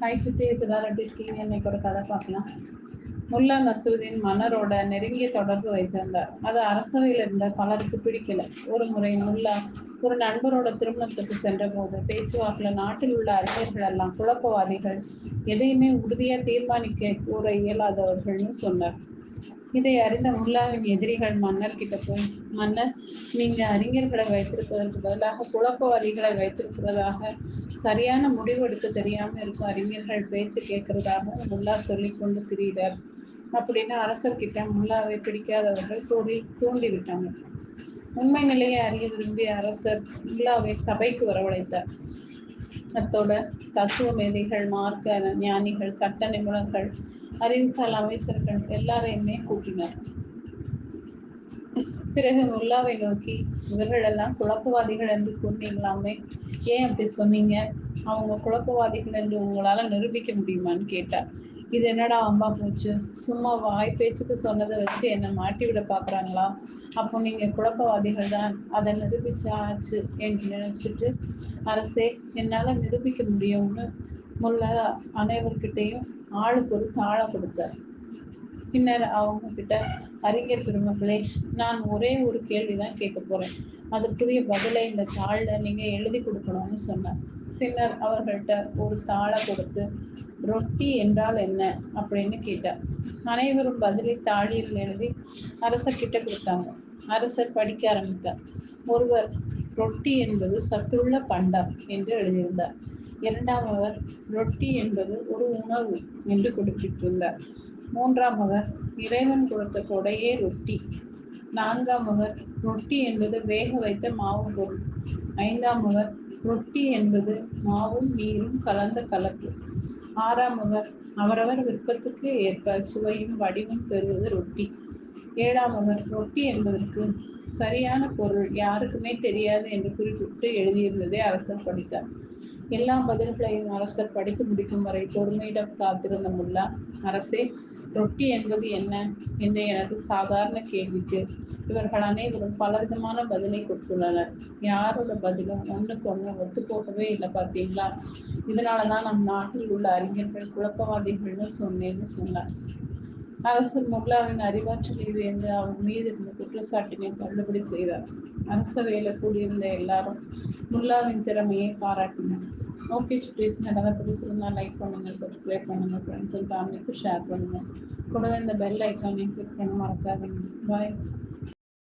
Hi குட்டீஸ் எல்லாரும் எப்படி இருக்கீங்க? இன்னைக்கு ஒரு கதை பார்க்கலாம். முல்லா நஸ்ருதீன் மன்னரோட நெருங்கிய தொடர்பு வைத்திருந்தார். அது அரசவையில் இருந்த பலருக்கு பிடிக்கல. ஒரு முறை முல்லா ஒரு நண்பரோட திருமணத்துக்கு சென்றபோது பேச்சுவாக்கில் நாட்டில் உள்ள அறிஞர்கள் எல்லாம் குழப்பவாதிகள் எதையுமே உறுதியாக தீர்மானிக்க கூற இயலாதவர்கள்னு சொன்னார். இதை அறிந்த முல்லாவின் எதிரிகள் மன்னர் கிட்ட போய் மன்னர் நீங்க அறிஞர்களை வைத்திருப்பதற்கு பதிலாக குழப்பவாதிகளை வைத்திருக்கிறதாக சரியான முடிவு எடுக்க தெரியாம இருக்கும் அறிஞர்கள் பேச்சு கேட்கறதாக முல்லா சொல்லி கொண்டு திரிகிறார். அப்படின்னு அரசர்கிட்ட முல்லாவை பிடிக்காதவர்கள் தூண்டி தூண்டி விட்டாங்க. உண்மை நிலையை அறிய விரும்பிய அரசர் முல்லாவை சபைக்கு வரவழைத்தார். அத்தோட தத்துவ மேதைகள் மார்க்க ஞானிகள் சட்ட நிபுணர்கள் அறிவுசால் அமைச்சர்கள் எல்லாரையுமே கூட்டினார். பிறகு முல்லாவை நோக்கி இவர்களெல்லாம் குழப்பவாதிகள் என்று கூறினீங்களாமே. ஏன் அப்படி சொன்னீங்க? அவங்க குழப்பவாதிகள் என்று உங்களால நிரூபிக்க முடியுமான்னு கேட்டார். இது என்னடா அம்பா போச்சு சும்மா வாய் பேச்சுக்கு சொன்னதை வச்சு என்னை மாட்டி விட பாக்குறாங்களா? அப்போ நீங்க குழப்பவாதிகள் தான். அதை நிரூபிச்சாச்சு என்று நினைச்சிட்டு அரசே என்னால நிரூபிக்க முடியும்னு முல்லா அனைவர்கிட்டையும் ஆளுக்கு ஒரு தாளை கொடுத்தார். பின்னர் அவங்க கிட்ட அறிஞர் பெருமக்களே நான் ஒரே ஒரு கேள்விதான் கேட்க போறேன். அதற்குரிய பதிலை இந்த தாளில் நீங்க எழுதி கொடுக்கணும்னு சொன்னார். பின்னர் அவர்கள்ட்ட ஒரு தாளை கொடுத்து ரொட்டி என்றால் என்ன? அப்படின்னு கேட்டார். அனைவரும் பதிலை தாளியில் எழுதி அரசர்கிட்ட கொடுத்தாங்க. அரசர் படிக்க ஆரம்பித்தார். ஒருவர் ரொட்டி என்பது சத்துள்ள பண்டம் என்று எழுதியிருந்தார். இரண்டாம் அவர் ரொட்டி என்பது ஒரு உணவு என்று குறிப்பிட்டிருந்தார் மூன்றாம் அவர் இறைவன் கொடுத்த கொடையே ரொட்டி. நான்காம் அவர் ரொட்டி என்பது வேக வைத்த மாவு பொருள். ஐந்தாம் அவர் ரொட்டி என்பது மாவும் நீரும் கலந்த கலப்பு. ஆறாம் அவர் அவரவர் விருப்பத்துக்கு ஏற்ப சுவையும் வடிவும் பெறுவது ரொட்டி. ஏழாம் அவர் ரொட்டி என்பதற்கு சரியான பொருள் யாருக்குமே தெரியாது என்று குறிப்பிட்டு எழுதியிருந்ததை அரசர் படித்தார். எல்லா பதில்களையும் அரசர் படித்து முடிக்கும் வரை பொறுமையிடம் காத்திருந்த முல்லா அரசே ரொட்டி என்பது என்ன? என்ற எனது சாதாரண கேள்விக்கு? இவர்கள் அனைவரும் பலவிதமான பதிலை கொடுத்துள்ளனர். யாரோட பதிலும் ஒன்றுக்கு ஒன்று ஒத்து போகவே இல்லை பார்த்தீங்களா? இதனாலதான் நம் நாட்டில் உள்ள அறிஞர்கள் குழப்பவாதிகள்னு சொன்னேன்னு சொன்னார். அரசர் முல்லாவின் அறிவாற்றலை வேந்து அவர் மீது இருந்த குற்றச்சாட்டினை தள்ளுபடி செய்தார். அரசவையில கூடியிருந்த எல்லாரும் முல்லாவின் திறமையை பாராட்டினர். ஓகே ப்ளீஸ் நடந்த பிடிச்சிருந்தா லைக் பண்ணுங்க சப்ஸ்கிரைப் பண்ணுங்க ஃப்ரெண்ட்ஸ் அண்ட் ஃபேமிலிக்கு ஷேர் பண்ணுங்க. கூடவே இந்த பெல் ஐக்கானையும் கிளிக் பண்ண மறக்காதீங்க. பாய்